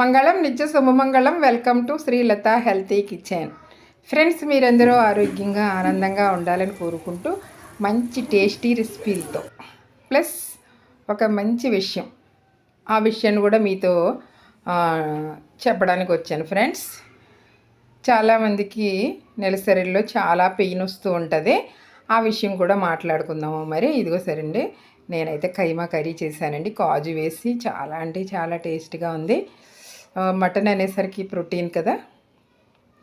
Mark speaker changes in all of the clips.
Speaker 1: మంగళం నిత్య శుభమంగళం. Welcome to Sreelatha healthy kitchen. Friends మీరందరూ ఆరోగ్యంగా ఆనందంగా ఉండాలని కోరుకుంటూ మంచి టేస్టీ రెసిపీలతో ప్లస్ ఒక మంచి విషయం. ఆ విషయాన్ని కూడా మీతో చెప్పడానికి వచ్చాను ఫ్రెండ్స్. చాలామందికి నెలసరిలో చాలా పెయిన్ వస్తూ ఉంటుంది. ఆ విషయం కూడా మాట్లాడుకుందాము మరి? ఇదిగో సరండి. నేనైతే కైమా కర్రీ చేశానండి. కాజు వేసి చాలా అంటే చాలా టేస్ట్గా ఉంది. మటన్ అనేసరికి ప్రోటీన్ కదా.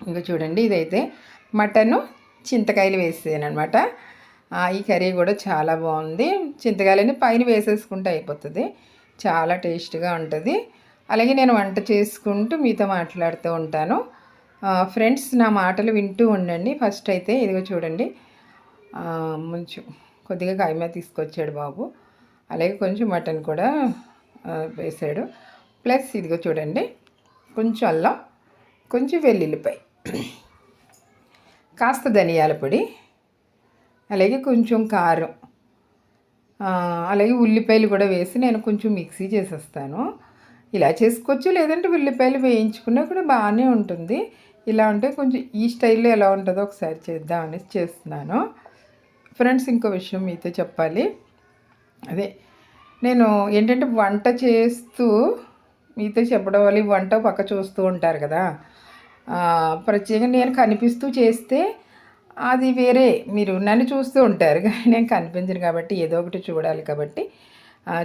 Speaker 1: ఇంకా చూడండి ఇదైతే మటను చింతకాయలు వేసాను అనమాట ఈ కర్రీ కూడా చాలా బాగుంది. చింతకాయలని పైన వేసేసుకుంటే అయిపోతుంది. చాలా టేస్ట్గా ఉంటుంది. అలాగే నేను వంట చేసుకుంటూ మీతో మాట్లాడుతూ ఉంటాను. ఫ్రెండ్స్ నా మాటలు వింటూ ఉండండి. ఫస్ట్ అయితే ఇదిగో చూడండి. ముంచు కొద్దిగా కాయమే తీసుకొచ్చాడు బాబు. అలాగే కొంచెం మటన్ కూడా వేసాడు. ప్లస్ ఇదిగో చూడండి కొంచెం అల్లం కొంచెం వెల్లుల్లిపాయ కాస్త ధనియాల పొడి అలాగే కొంచెం కారం అలాగే ఉల్లిపాయలు కూడా వేసి నేను కొంచెం మిక్సీ చేసేస్తాను. ఇలా చేసుకోవచ్చు లేదంటే ఉల్లిపాయలు వేయించుకున్నా కూడా బాగానే ఉంటుంది. ఇలా ఉంటే కొంచెం ఈ స్టైల్లో ఎలా ఉంటుందో ఒకసారి చేద్దామని చేస్తున్నాను. ఫ్రెండ్స్ ఇంకో విషయం మీతో చెప్పాలి. అదే నేను ఏంటంటే వంట చేస్తూ మీతో చెప్పడం వల్ల ఈ వంట పక్క చూస్తూ ఉంటారు కదా. ప్రత్యేకంగా నేను కనిపిస్తూ చేస్తే అది వేరే. మీరు నన్ను చూస్తూ ఉంటారు కానీ నేను కనిపించను కాబట్టి ఏదో ఒకటి చూడాలి కాబట్టి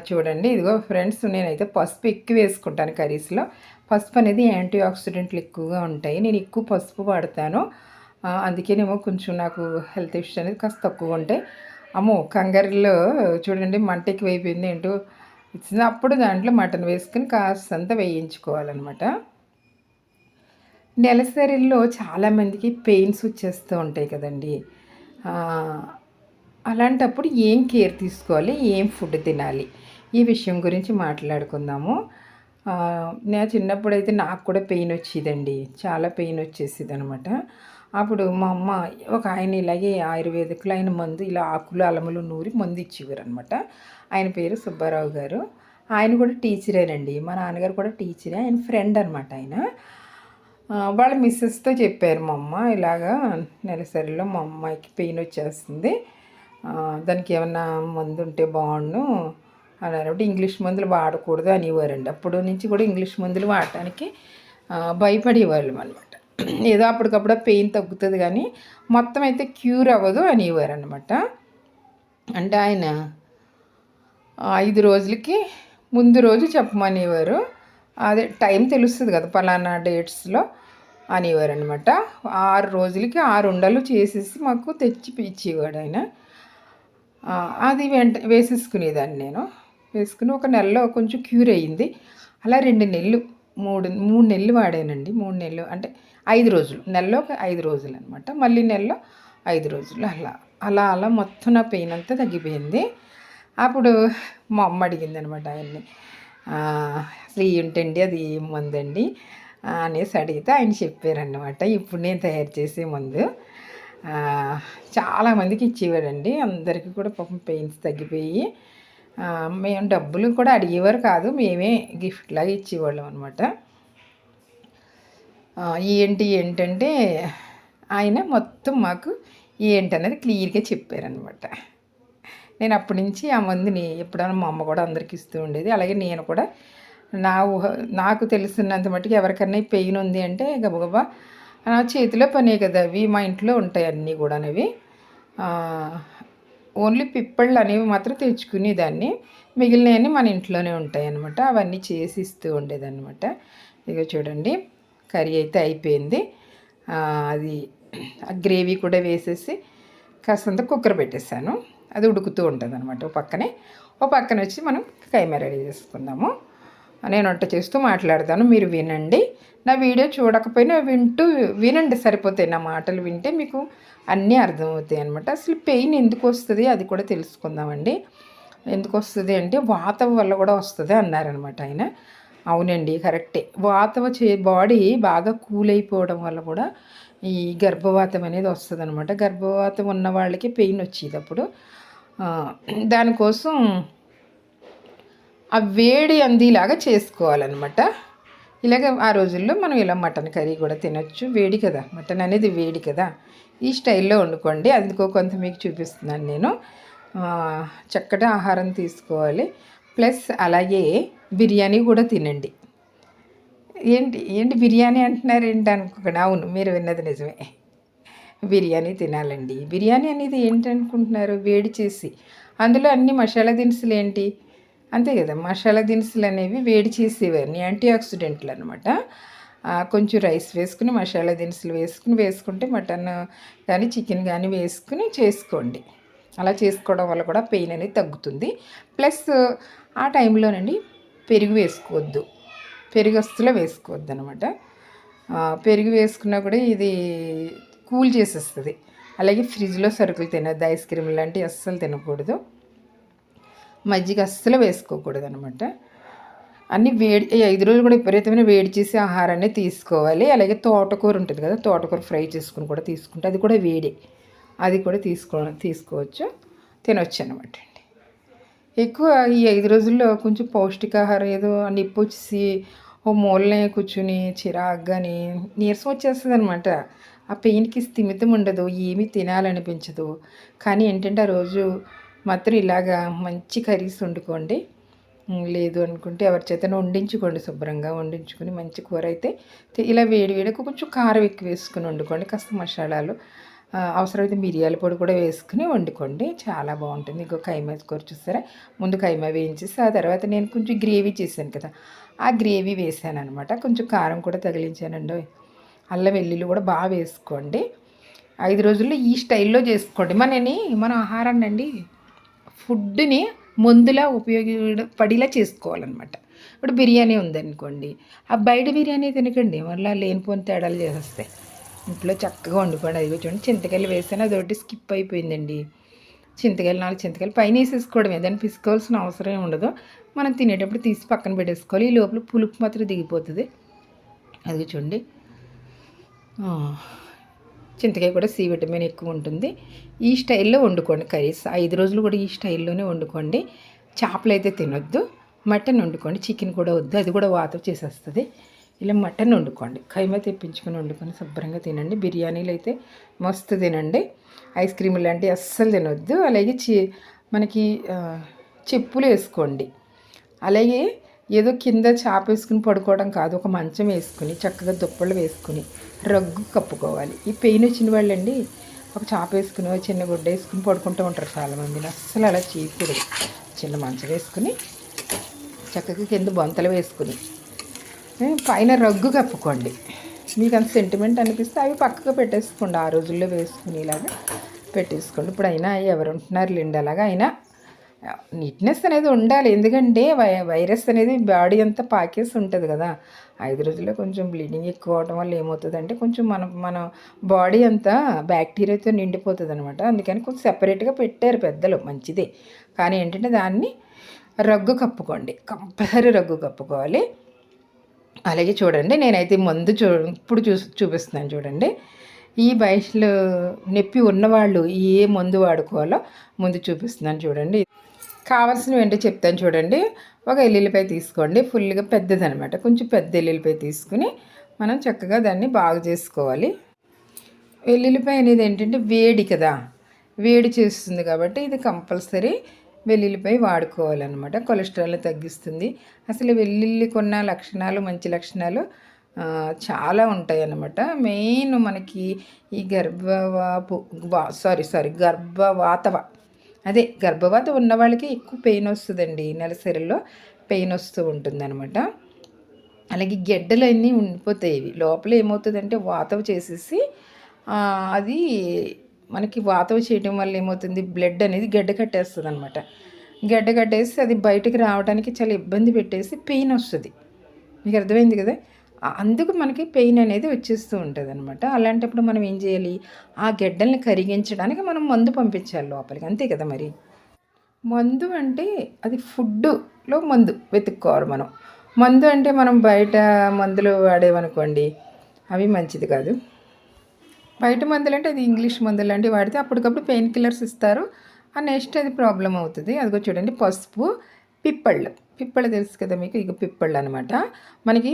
Speaker 1: చూడండి. ఇదిగో ఫ్రెండ్స్ నేనైతే పసుపు ఎక్కువ వేసుకుంటాను కర్రీస్లో. పసుపు అనేది యాంటీ ఆక్సిడెంట్లు ఎక్కువగా ఉంటాయి. నేను ఎక్కువ పసుపు వాడతాను. అందుకేనేమో కొంచెం నాకు హెల్త్ ఇష్యూ అనేది కాస్త తక్కువ ఉంటాయి. అమ్మో కంగారులో చూడండి మంట ఎక్కువైపోయింది ఏంటో. ఇచ్చినప్పుడు దాంట్లో మటన్ వేసుకుని కాస్తంత వేయించుకోవాలన్నమాట. నెలసరిలో చాలామందికి పెయిన్స్ వచ్చేస్తూ ఉంటాయి కదండి. అలాంటప్పుడు ఏం కేర్ తీసుకోవాలి? ఏం ఫుడ్ తినాలి? ఈ విషయం గురించి మాట్లాడుకుందాము. నేను నా చిన్నప్పుడు అయితే నాకు కూడా పెయిన్ వచ్చేదండి. చాలా పెయిన్ వచ్చేసేది అనమాట అప్పుడు మా అమ్మ ఒక ఆయన ఇలాగే ఆయుర్వేదికులు ఆయన మందు ఇలా ఆకులు అలములు నూరి మందు ఇచ్చేవారు అనమాట ఆయన పేరు సుబ్బారావు గారు. ఆయన కూడా టీచరేనండి. మా నాన్నగారు కూడా టీచరే. ఆయన ఫ్రెండ్ అనమాట ఆయన. వాళ్ళ మిస్సెస్తో చెప్పారు మా అమ్మ ఇలాగా నెలసరిలో మా అమ్మాయికి పెయిన్ వచ్చేస్తుంది. దానికి ఏమన్నా మందు ఉంటే బాగుండు అన్నారు ఇంగ్లీష్ మందులు వాడకూడదు అనేవారండి. అప్పుడు నుంచి కూడా ఇంగ్లీష్ మందులు వాడటానికి భయపడేవాళ్ళం అనమాట ఏదో అప్పటికప్పుడు పెయిన్ తగ్గుతుంది కానీ మొత్తం అయితే క్యూర్ అవ్వదు అనేవారు అనమాట అంటే ఆయన ఐదు రోజులకి ముందు రోజు చెప్పమనేవారు. అదే టైం తెలుస్తుంది కదా పలానా డేట్స్లో అనేవారు అనమాట ఆరు రోజులకి ఆరు ఉండలు చేసేసి మాకు తెచ్చి ఇచ్చేవాడు ఆయన. అది వెంట వేసేసుకునేదాన్ని నేను. వేసుకుని ఒక నెలలో కొంచెం క్యూర్ అయ్యింది. అలా రెండు నెలలు మూడు మూడు నెలలు వాడానండి. మూడు నెలలు అంటే ఐదు రోజులు. నెలలో ఒక ఐదు రోజులు అనమాట మళ్ళీ నెలలో ఐదు రోజులు. అలా అలా అలా మొత్తం నా పెయిన్ అంతా తగ్గిపోయింది. అప్పుడు మా అమ్మ అడిగింది అనమాట ఆయన్ని అసలు ఏంటండి అది ఏం మందండి అనేసి అడిగితే ఆయన చెప్పారన్నమాట ఇప్పుడు నేను తయారు చేసే మందు చాలామందికి ఇచ్చేవాడండి. అందరికీ కూడా పాపం పెయిన్స్ తగ్గిపోయి మేము డబ్బులు కూడా అడిగేవారు కాదు. మేమే గిఫ్ట్ లాగా ఇచ్చేవాళ్ళం అనమాట. ఏంటి ఏంటంటే ఆయన మొత్తం మాకు ఏంటి అనేది క్లియర్గా చెప్పారనమాట నేను అప్పటి నుంచి ఆ మందుని ఎప్పుడైనా మా అమ్మ కూడా అందరికి ఇస్తూ ఉండేది. అలాగే నేను కూడా నా ఊహ నాకు తెలిసినంత మట్టుకు ఎవరికన్నా పెయిన్ ఉంది అంటే గబగబా నా చేతిలో పనే కదా అవి మా ఇంట్లో ఉంటాయి అన్నీ కూడా అవి ఓన్లీ పిప్పళ్ళు అనేవి మాత్రం తెచ్చుకునేదాన్ని. మిగిలినవన్నీ మన ఇంట్లోనే ఉంటాయి అన్నమాట అవన్నీ చేసి ఇస్తూ ఉండేదన్నమాట. ఇక చూడండి. కర్రీ అయితే అయిపోయింది. అది ఆ గ్రేవీ కూడా వేసేసి కాస్తంత కుక్కర్ పెట్టేశాను. అది ఉడుకుతూ ఉంటుంది అనమాట ఓ పక్కనే. ఓ పక్కన వచ్చి మనం కైమా రెడీ చేసుకుందాము. నేను వంట చేస్తూ మాట్లాడతాను. మీరు వినండి. నా వీడియో చూడకపోయినా వింటూ వినండి. సరిపోతాయి నా మాటలు వింటే మీకు అన్నీ అర్థమవుతాయి అనమాట అసలు పెయిన్ ఎందుకు వస్తుంది? అది కూడా తెలుసుకుందామండి. ఎందుకు వస్తుంది అంటే వాతం వల్ల కూడా వస్తుంది అన్నారనమాట ఆయన. అవునండి కరెక్టే. వాత చే బాడీ బాగా కూల్ అయిపోవడం వల్ల కూడా ఈ గర్భవాతం అనేది వస్తుంది అనమాట గర్భవాతం ఉన్న వాళ్ళకి పెయిన్ వచ్చేది అప్పుడు. దానికోసం ఆ వేడి అందిలాగా చేసుకోవాలన్నమాట. ఇలాగ ఆ రోజుల్లో మనం ఇలా మటన్ కర్రీ కూడా తినొచ్చు. వేడి కదా మటన్ అనేది వేడి కదా. ఈ స్టైల్లో వండుకోండి. అందుకో కొంత మీకు చూపిస్తున్నాను నేను. చక్కటి ఆహారం తీసుకోవాలి. ప్లస్ అలాగే బిర్యానీ కూడా తినండి. ఏంటి ఏంటి బిర్యానీ అంటున్నారు ఏంటి అనుకోకండి. అవును మీరు విన్నది నిజమే. బిర్యానీ తినాలండి. బిర్యానీ అనేది ఏంటి అనుకుంటున్నారు? వేడి చేసి. అందులో అన్ని మసాలా దినుసులు ఏంటి? అంతే కదా మసాలా దినుసులు అనేవి వేడి చేసేవన్నీ యాంటీ ఆక్సిడెంట్లు అనమాట కొంచెం రైస్ వేసుకుని మసాలా దినుసులు వేసుకుని వేసుకుంటే మటన్ కానీ చికెన్ కానీ వేసుకుని చేసుకోండి. అలా చేసుకోవడం వల్ల కూడా పెయిన్ అనేది తగ్గుతుంది. ప్లస్ ఆ టైంలోనండి పెరుగు వేసుకోవద్దు. పెరుగు అస్సలు వేసుకోవద్దు అనమాట పెరుగు వేసుకున్నా కూడా ఇది కూల్ చేసేస్తుంది. అలాగే ఫ్రిడ్జ్లో సరుకులు తినద్దు ఐస్ క్రీమ్ లాంటివి అస్సలు తినకూడదు. మజ్జిగ అస్సలు వేసుకోకూడదు అనమాట అన్ని వేడి ఐదు రోజులు కూడా విపరీతమైన వేడి చేసే ఆహారాన్ని తీసుకోవాలి. అలాగే తోటకూర ఉంటుంది కదా తోటకూర ఫ్రై చేసుకుని కూడా తీసుకుంటే అది కూడా వేడి. అది కూడా తీసుకో తీసుకోవచ్చు తినొచ్చు అనమాట ఎక్కువ ఈ ఐదు రోజుల్లో కొంచెం పౌష్టికాహారం ఏదో నిప్పు వచ్చేసి ఓ మూలనే కూర్చుని చిరాగ్గాని నీరసం వచ్చేస్తుంది అనమాట ఆ పెయిన్కి స్థిమితం ఉండదు ఏమీ తినాలనిపించదు. కానీ ఏంటంటే ఆ రోజు మాత్రం ఇలాగా మంచి కర్రీస్ వండుకోండి. లేదు అనుకుంటే ఎవరి చేతను వండించుకోండి శుభ్రంగా వండించుకుని మంచి కూర అయితే ఇలా వేడి వేడికి కొంచెం కారం ఎక్కువ వేసుకుని వండుకోండి. కాస్త మసాలాలు అవసరమైతే మిరియాల పొడి కూడా వేసుకుని వండుకోండి. చాలా బాగుంటుంది. ఇంకో కైమా కూర చూస్తారా ముందు కైమా వేయించేసి ఆ తర్వాత నేను కొంచెం గ్రేవీ చేశాను కదా. ఆ గ్రేవీ వేసాను అనమాట కొంచెం కారం కూడా తగిలించానండి. అల్లం వెల్లుల్లి కూడా బాగా వేసుకోండి. ఐదు రోజుల్లో ఈ స్టైల్లో చేసుకోండి. మనని మన ఆహారాన్ని అండి ఫుడ్ని మందులా ఉపయోగపడేలా చేసుకోవాలన్నమాట. ఇప్పుడు బిర్యానీ ఉందనుకోండి. ఆ బయట బిర్యానీ తినకండి. మళ్ళీ లేనిపోని తేడాలు చేసేస్తాయి. ఇంట్లో చక్కగా వండుకోండి. అది చూడండి చింతకాయలు వేసాను అదొకటి స్కిప్ అయిపోయిందండి. చింతకాయలు నాలుగు చింతకాయలు పైన వేసేసుకోవడమే దాన్ని పిసుకోవాల్సిన అవసరం ఏం ఉండదు. మనం తినేటప్పుడు తీసి పక్కన పెట్టేసుకోవాలి. ఈ లోపల పులుపు మాత్రం దిగిపోతుంది. అది చూడండి. చింతకాయ కూడా సి విటమిన్ ఎక్కువ ఉంటుంది. ఈ స్టైల్లో వండుకోండి. కర్రీస్ ఐదు రోజులు కూడా ఈ స్టైల్లోనే వండుకోండి. చేపలు అయితే తినొద్దు. మటన్ వండుకోండి. చికెన్ కూడా వద్దు. అది కూడా వాతం చేసేస్తుంది. ఇలా మటన్ వండుకోండి. ఖైమ తెప్పించుకొని వండుకొని శుభ్రంగా తినండి. బిర్యానీలు అయితే మస్తు తినండి. ఐస్ క్రీమ్ లాంటివి అస్సలు తినొద్దు. అలాగే చి మనకి చెప్పులు వేసుకోండి. అలాగే ఏదో కింద చాప వేసుకుని పడుకోవడం కాదు. ఒక మంచం వేసుకుని చక్కగా దుప్పలు వేసుకుని రగ్గు కప్పుకోవాలి. ఈ పెయిన్ వచ్చిన వాళ్ళండి ఒక చాప వేసుకుని చిన్న గుడ్డ వేసుకుని పడుకుంటూ ఉంటారు చాలామందిని అస్సలు అలా చేయకూడదు చిన్న మంచం వేసుకుని చక్కగా కింద బొంతలు వేసుకుని పైన రగ్గు కప్పుకోండి. మీకు అంత సెంటిమెంట్ అనిపిస్తే అవి పక్కకు పెట్టేసుకోండి. ఆ రోజుల్లో వేసుకునేలాగా పెట్టేసుకోండి. ఇప్పుడు అయినా ఎవరు ఉంటున్నారు? లేండి అలాగా అయినా నీట్నెస్ అనేది ఉండాలి. ఎందుకంటే వై వైరస్ అనేది బాడీ అంతా పాకేసి ఉంటుంది కదా. ఐదు రోజుల్లో కొంచెం బ్లీడింగ్ ఎక్కువ అవడం వల్ల ఏమవుతుందంటే కొంచెం మన మన బాడీ అంతా బ్యాక్టీరియాతో నిండిపోతుంది అనమాట అందుకని కొంచెం సెపరేట్గా పెట్టారు పెద్దలు. మంచిదే. కానీ ఏంటంటే దాన్ని రగ్గు కప్పుకోండి. కంపల్సరీ రగ్గు కప్పుకోవాలి. అలాగే చూడండి నేనైతే మందు చూ ఇప్పుడు చూ చూపిస్తున్నాను చూడండి. ఈ వయసులో నొప్పి ఉన్నవాళ్ళు ఏ మందు వాడుకోవాలో ముందు చూపిస్తున్నాను చూడండి. కావాల్సినవి ఏంటో చెప్తాను చూడండి. ఒక ఎల్లుల్లిపాయ తీసుకోండి ఫుల్గా పెద్దదనమాట. కొంచెం పెద్ద ఎల్లుల్లిపాయ తీసుకుని మనం చక్కగా దాన్ని బాగు చేసుకోవాలి. వెల్లుల్లిపాయ అనేది ఏంటంటే వేడి కదా వేడి చేస్తుంది కాబట్టి ఇది కంపల్సరీ వెల్లుల్లిపై వాడుకోవాలన్నమాట. కొలెస్ట్రాల్ తగ్గిస్తుంది. అసలు వెల్లుల్లి కొన్న లక్షణాలు మంచి లక్షణాలు చాలా ఉంటాయి అన్నమాట మెయిన్ మనకి ఈ గర్భవాపు వా సారీ సారీ గర్భవాతవ. అదే గర్భవాత ఉన్న వాళ్ళకి ఎక్కువ పెయిన్ వస్తుందండి. నెలసరిలో పెయిన్ వస్తూ ఉంటుందన్నమాట. అలాగే గెడ్డలు అన్నీ ఉండిపోతాయి. ఇవి. లోపల ఏమవుతుందంటే వాతవ చేసేసి అది మనకి వాతవ చేయడం వల్ల ఏమవుతుంది? బ్లడ్ అనేది గడ్డ కట్టేస్తుంది అనమాట గడ్డ కట్టేసి అది బయటకు రావడానికి చాలా ఇబ్బంది పెట్టేసి పెయిన్ వస్తుంది. మీకు అర్థమైంది కదా? అందుకు మనకి పెయిన్ అనేది వచ్చేస్తూ ఉంటుంది అనమాట అలాంటప్పుడు మనం ఏం చేయాలి? ఆ గెడ్డల్ని కరిగించడానికి మనం మందు పంపించాలి లోపలికి. అంతే కదా మరి? మందు అంటే అది ఫుడ్లో మందు వెతుక్కోవాలి మనం. మందు అంటే మనం బయట మందులు వాడేవనుకోండి అవి మంచిది కాదు. బయట మందులు అంటే అది ఇంగ్లీష్ మందులు లాంటివి వాడితే అప్పటికప్పుడు పెయిన్ కిల్లర్స్ ఇస్తారు. ఆ నెక్స్ట్ అది ప్రాబ్లం అవుతుంది. అదిగో చూడండి పసుపు పిప్పళ్ళు. పిప్పళ్ళు తెలుసు కదా మీకు? ఇక పిప్పళ్ళు అనమాట మనకి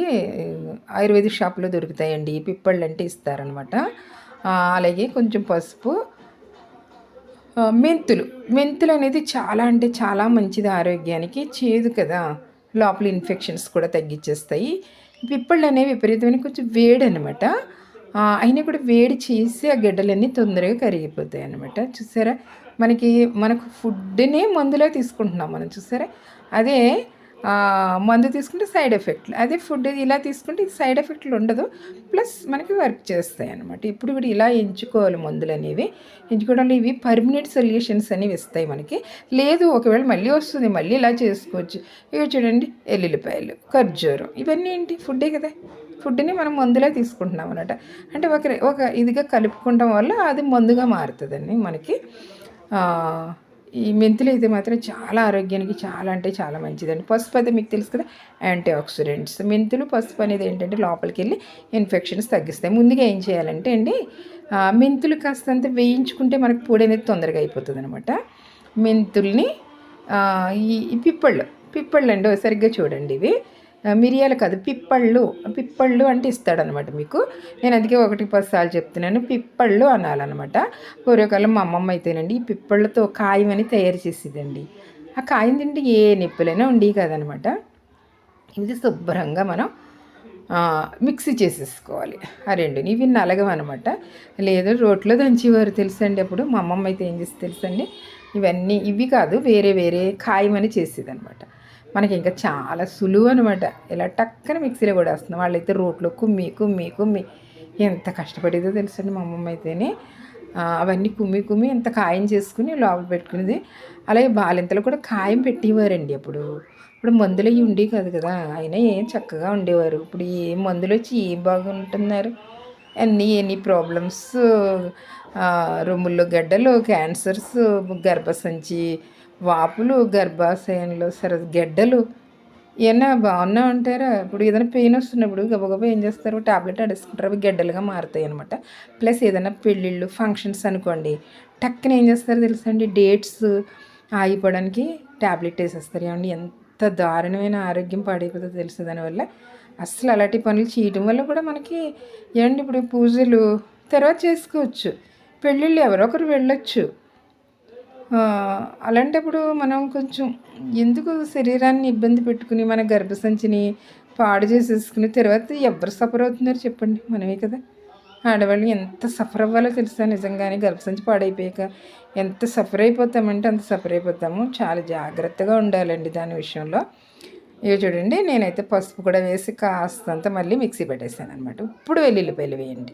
Speaker 1: ఆయుర్వేదిక్ షాప్లో దొరుకుతాయండి. పిప్పళ్ళు అంటే ఇస్తారనమాట అలాగే కొంచెం పసుపు మెంతులు. మెంతులు అనేది చాలా అంటే చాలా మంచిది ఆరోగ్యానికి. చేదు కదా లోపల ఇన్ఫెక్షన్స్ కూడా తగ్గించేస్తాయి పిప్పళ్ళు అనేవి విపరీతమైన కొంచెం వేడి అనమాట అయినా కూడా వేడి చేసి ఆ గడ్డలన్నీ తొందరగా కరిగిపోతాయి అనమాట చూసారా? మనకి మనకు ఫుడ్నే మందులో తీసుకుంటున్నాం మనం చూసారా? అదే మందు తీసుకుంటే సైడ్ ఎఫెక్ట్లు. అదే ఫుడ్ ఇలా తీసుకుంటే సైడ్ ఎఫెక్ట్లు ఉండదు. ప్లస్ మనకి వర్క్ చేస్తాయి అనమాట ఇప్పుడు కూడా ఇలా ఎంచుకోవాలి మందులు అనేవి. ఎంచుకోవడంలో ఇవి పర్మనెంట్ సొల్యూషన్స్ అనేవి ఇస్తాయి మనకి. లేదు ఒకవేళ మళ్ళీ వస్తుంది మళ్ళీ ఇలా చేసుకోవచ్చు. ఇవి చూడండి ఎల్లుల్లిపాయలు ఖర్జూరం ఇవన్నీ ఏంటి? ఫుడ్డే కదా. ఫుడ్ని మనం మందులే తీసుకుంటున్నాం అనమాట అంటే ఒక ఒక ఇదిగా కలుపుకుంటాం వల్ల అది మందుగా మారుతుందండి మనకి. ఈ మెంతులు అయితే మాత్రం చాలా ఆరోగ్యానికి చాలా అంటే చాలా మంచిదండి. పసుపు అయితే మీకు తెలుసు కదా యాంటీ ఆక్సిడెంట్స్ మెంతులు పసుపు అనేది ఏంటంటే లోపలికి వెళ్ళి ఇన్ఫెక్షన్స్ తగ్గిస్తాయి. ముందుగా ఏం చేయాలంటే అండి మెంతులు కాస్తంత వేయించుకుంటే మనకు పొడి అనేది తొందరగా అయిపోతుంది అనమాట మెంతుల్ని ఈ పిప్పళ్ళు పిప్పళ్ళు అండి సరిగ్గా చూడండి ఇవి. మిరియాలు కాదు పిప్పళ్ళు. పిప్పళ్ళు అంటే ఇస్తాడనమాట మీకు. నేను అందుకే ఒకటి పది సార్లు చెప్తున్నాను. పిప్పళ్ళు అనాలన్నమాట. పూర్వకాలం మా అమ్మమ్మ అయితేనండి ఈ పిప్పళ్ళతో కాయం అని తయారు చేసేదండి. ఆ కాయం తింటే ఏ నొప్పులైనా ఉండేవి కాదనమాట. ఇది శుభ్రంగా మనం మిక్సీ చేసేసుకోవాలి. ఆ రెండుని ఇవి నలగవన్నమాట. లేదు రోట్లో దంచేవారు తెలుసండి అప్పుడు. మా అమ్మమ్మ అయితే ఏం చేసి తెలుసండి? ఇవన్నీ ఇవి కాదు వేరే వేరే ఖాయమని చేసేది అనమాట మనకి ఇంకా చాలా సులువు అనమాట ఇలా టక్కన మిక్సీలో కూడా వస్తుంది వాళ్ళైతే రోట్లో కుమ్మి కుమ్మి కుమ్మి. ఎంత కష్టపడేదో తెలుసండి మా అమ్మమ్మ అయితేనే. అవన్నీ కుమ్మి కుమ్మి ఎంత ఖాయం చేసుకుని లోపల పెట్టుకునేది. అలాగే బాలింతలు కూడా ఖాయం పెట్టేవారండి అప్పుడు. ఇప్పుడు మందులు అవి ఉండేవి కాదు కదా. అయినా ఏం చక్కగా ఉండేవారు. ఇప్పుడు ఏం మందులు వచ్చి ఏం బాగుంటున్నారు? అన్నీ ఎన్ని ప్రాబ్లమ్స్ రొమ్ముల్లో గడ్డలు క్యాన్సర్స్ గర్భసంచి వాపులు గర్భాశయంలో సరే గెడ్డలు ఏమన్నా బాగున్నా ఉంటారా ఇప్పుడు ఏదైనా పెయిన్ వస్తున్నప్పుడు గబగబా ఏం చేస్తారు? టాబ్లెట్ అడేసుకుంటారు. అవి గడ్డలుగా మారుతాయి అనమాట ప్లస్ ఏదైనా పెళ్ళిళ్ళు ఫంక్షన్స్ అనుకోండి టక్కన ఏం చేస్తారు తెలుసా అండి డేట్స్ ఆగిపోవడానికి టాబ్లెట్ వేసేస్తారు. ఏమండి? ఎంత దారుణమైన ఆరోగ్యం పాడైపోతుందో తెలుసు? దానివల్ల అసలు అలాంటి పనులు చేయడం వల్ల కూడా మనకి ఏమండి? ఇప్పుడు పూజలు తర్వాత చేసుకోవచ్చు. పెళ్ళిళ్ళు ఎవరో ఒకరు వెళ్ళొచ్చు. అలాంటప్పుడు మనం కొంచెం ఎందుకు శరీరాన్ని ఇబ్బంది పెట్టుకుని మన గర్భసంచిని పాడు చేసేసుకుని తర్వాత ఎవరు సఫర్ అవుతున్నారు చెప్పండి? మనమే కదా. ఆడవాళ్ళు ఎంత సఫర్ అవ్వాలో తెలుసా నిజంగానే? గర్భసంచి పాడైపోయాక ఎంత సఫర్ అయిపోతామంటే అంత సఫర్ అయిపోతాము. చాలా జాగ్రత్తగా ఉండాలండి దాని విషయంలో. ఇవి చూడండి నేనైతే పసుపు కూడా వేసి కాస్తంత మళ్ళీ మిక్సీ పెట్టేశాను అనమాట ఇప్పుడు వెల్లుల్లిపాయలు వేయండి.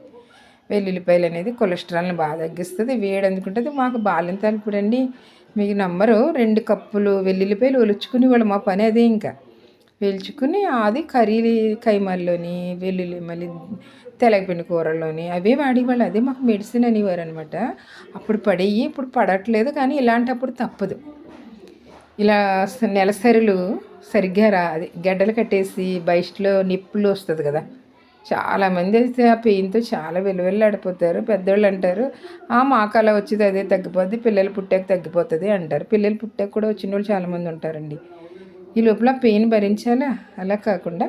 Speaker 1: వెల్లుల్లిపాయలు అనేది కొలెస్ట్రాల్ని బాగా తగ్గిస్తుంది వేడి అందుకుంటుంది. మాకు బాలింతాలు ఇప్పుడండి మీకు నమ్మరు రెండు కప్పులు వెల్లుల్లిపాయలు ఒలుచుకుని వాళ్ళు మా పని అదే ఇంకా. వేల్చుకుని అది కర్రీ కైమాల్లోని వెల్లుల్లి మళ్ళీ తెలగపిండి కూరల్లోని అవే వాడేవాళ్ళు అదే మాకు మెడిసిన్ అనేవారు అనమాట అప్పుడు పడేయి ఇప్పుడు పడట్లేదు కానీ ఇలాంటప్పుడు తప్పదు. ఇలా నెలసరులు సరిగ్గా రా అది గడ్డలు కట్టేసి బయటలో నిప్పులు వస్తుంది కదా. చాలామంది అయితే ఆ పెయిన్తో చాలా వెలువెల్లాడిపోతారు పెద్దోళ్ళు అంటారు ఆ మాకు అలా వచ్చేది అదే తగ్గిపోద్ది పిల్లలు పుట్టాక తగ్గిపోతుంది అంటారు. పిల్లలు పుట్టాక కూడా వచ్చిన వాళ్ళు చాలామంది ఉంటారండి. ఈ లోపల పెయిన్ భరించాలా? అలా కాకుండా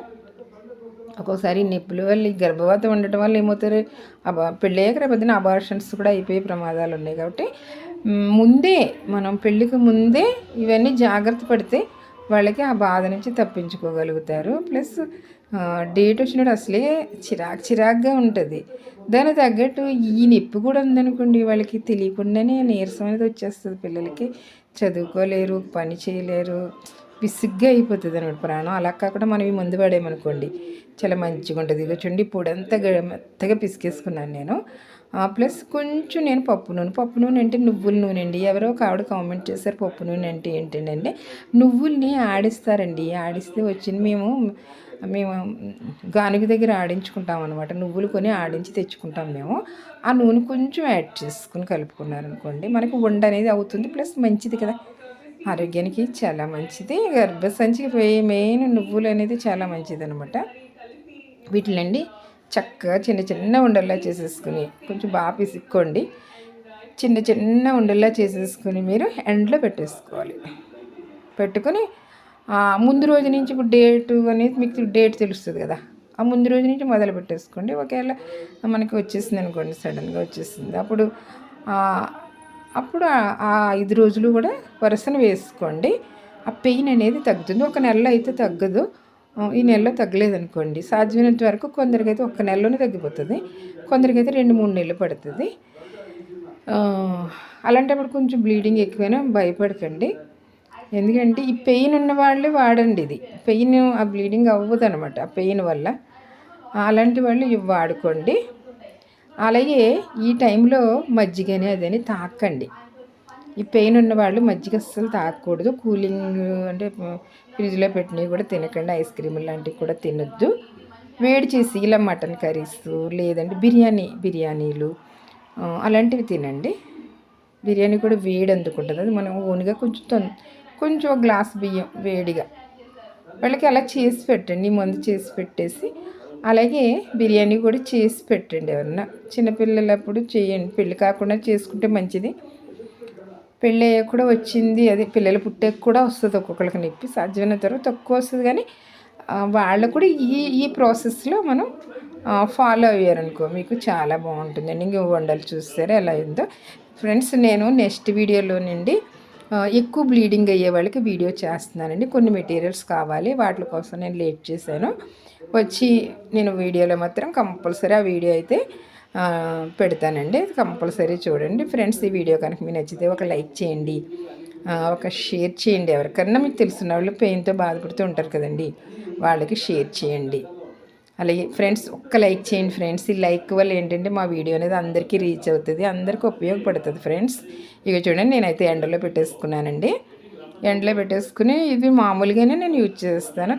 Speaker 1: ఒక్కోసారి నిప్పులు నొప్పుల వల్ల ఈ గర్భవతి ఉండటం వల్ల ఏమవుతారు? అబా పెళ్ళయ్యాక రేపొద్దున అబార్షన్స్ కూడా అయిపోయే ప్రమాదాలు ఉన్నాయి కాబట్టి ముందే మనం పెళ్ళికి ముందే ఇవన్నీ జాగ్రత్త పడితే వాళ్ళకి ఆ బాధ నుంచి తప్పించుకోగలుగుతారు. ప్లస్ డేట్ వచ్చినప్పుడు అసలే చిరాకు చిరాకుగా ఉంటుంది. దానికి తగ్గట్టు ఈ నొప్పి కూడా ఉందనుకోండి వాళ్ళకి తెలియకుండానే నీరసం అనేది వచ్చేస్తుంది పిల్లలకి. చదువుకోలేరు పని చేయలేరు విసుగ్గా అయిపోతుంది అనమాట ప్రాణం. అలా కాకుండా మనం ఈ ముందు పడేమనుకోండి చాలా మంచిగా ఉంటుంది ఇక చూడండి పొడంతా గ- మెత్తగా పిసికేసుకున్నాను నేను. ప్లస్ కొంచెం నేను పప్పు నూనె. పప్పు నూనె అంటే నువ్వుల నూనె అండి. ఎవరో ఒక ఆవిడ కామెంట్ చేశారు పప్పు నూనె అంటే ఏంటంటే నువ్వుల్ని ఆడిస్తారండి. ఆడిస్తే వచ్చింది మేము మేము గానుగ దగ్గర ఆడించుకుంటాం అనమాట నువ్వులు కొని ఆడించి తెచ్చుకుంటాం మేము. ఆ నూనె కొంచెం యాడ్ చేసుకుని కలుపుకున్నారనుకోండి మనకి వండ అనేది అవుతుంది. ప్లస్ మంచిది కదా. ఆరోగ్యానికి చాలా మంచిది. గర్భసంచికి మెయిన్ నువ్వులు అనేది చాలా మంచిది అనమాట వీటిలండి. చక్కగా చిన్న చిన్న ఉండల్లా చేసేసుకుని కొంచెం బాగా పిసుక్కోండి. చిన్న చిన్న ఉండల్లా చేసేసుకుని మీరు ఎండలో పెట్టేసుకోవాలి. పెట్టుకొని ముందు రోజు నుంచి ఇప్పుడు డేట్ అనేది మీకు డేట్ తెలుస్తుంది కదా. ఆ ముందు రోజు నుంచి మొదలు పెట్టేసుకోండి. ఒకవేళ మనకి వచ్చేసింది అనుకోండి సడన్గా వచ్చేసింది. అప్పుడు అప్పుడు ఆ- ఐదు రోజులు కూడా వరుసను వేసుకోండి. ఆ పెయిన్ అనేది తగ్గుతుంది. ఒక నెలలో అయితే తగ్గదు. ఈ నెలలో తగ్గలేదనుకోండి. సాధ్యమైనంత వరకు కొందరికైతే ఒక్క నెలలోనే తగ్గిపోతుంది. కొందరికైతే రెండు మూడు నెలలు పడుతుంది. అలాంటప్పుడు కొంచెం బ్లీడింగ్ ఎక్కువైనా భయపడకండి. ఎందుకంటే ఈ పెయిన్ ఉన్న వాళ్ళే వాడండి ఇది. పెయిన్ ఆ బ్లీడింగ్ అవ్వదు అనమాట ఆ పెయిన్ వల్ల. అలాంటి వాళ్ళు ఇవి వాడుకోండి. అలాగే ఈ టైంలో మజ్జిగని అదని తాకండి. ఈ పెయిన్ ఉన్న వాళ్ళు మజ్జిగ అస్సలు తాగకూడదు. కూలింగ్ అంటే ఫ్రిడ్జ్లో పెట్టినవి కూడా తినకండి. ఐస్ క్రీమ్ లాంటివి కూడా తినొద్దు. వేడి చేసి ఇలా మటన్ కర్రీస్ లేదంటే బిర్యానీ బిర్యానీలు అలాంటివి తినండి. బిర్యానీ కూడా వేడి అందుకుంటుంది. అది మనం ఓన్గా కొంచెం తొం కొంచెం ఒక గ్లాస్ బియ్యం వేడిగా వాళ్ళకి అలా చేసి పెట్టండి. మందు చేసి పెట్టేసి అలాగే బిర్యానీ కూడా చేసి పెట్టండి ఎవరన్నా. చిన్నపిల్లలప్పుడు చేయండి. పెళ్ళి కాకుండా చేసుకుంటే మంచిది. పెళ్ళి కూడా వచ్చింది. అది పిల్లలు పుట్టాక కూడా వస్తుంది ఒక్కొక్కరికి నొప్పి. సాధ్యమైన తర్వాత తక్కువ వస్తుంది కానీ వాళ్ళు కూడా ఈ ఈ ప్రాసెస్లో మనం ఫాలో అయ్యారనుకో మీకు చాలా బాగుంటుందండి ఇంక వండలు చూస్తారా ఎలా అయిందో. ఫ్రెండ్స్ నేను నెక్స్ట్ వీడియోలో నుండి ఎక్కువ బ్లీడింగ్ అయ్యే వాళ్ళకి వీడియో చేస్తున్నానండి. కొన్ని మెటీరియల్స్ కావాలి. వాటి కోసం నేను లేట్ చేశాను. వచ్చి నేను వీడియోలో మాత్రం కంపల్సరీ ఆ వీడియో అయితే పెడతానండి. కంపల్సరీ చూడండి. ఫ్రెండ్స్ ఈ వీడియో కనుక మీకు నచ్చితే ఒక లైక్ చేయండి. ఒక షేర్ చేయండి. ఎవరికన్నా మీకు తెలిసిన వాళ్ళు పెయిన్తో బాధపడుతూ ఉంటారు కదండి. వాళ్ళకి షేర్ చేయండి. అలాగే ఫ్రెండ్స్ ఒక్క లైక్ చేయండి ఫ్రెండ్స్. ఈ లైక్ వల్ల ఏంటంటే మా వీడియో అనేది అందరికీ రీచ్ అవుతుంది అందరికీ ఉపయోగపడుతుంది ఫ్రెండ్స్. ఇక చూడండి నేనైతే ఎండలో పెట్టేసుకున్నానండి. ఎండలో పెట్టేసుకుని ఇది మామూలుగానే నేను యూజ్ చేస్తాను.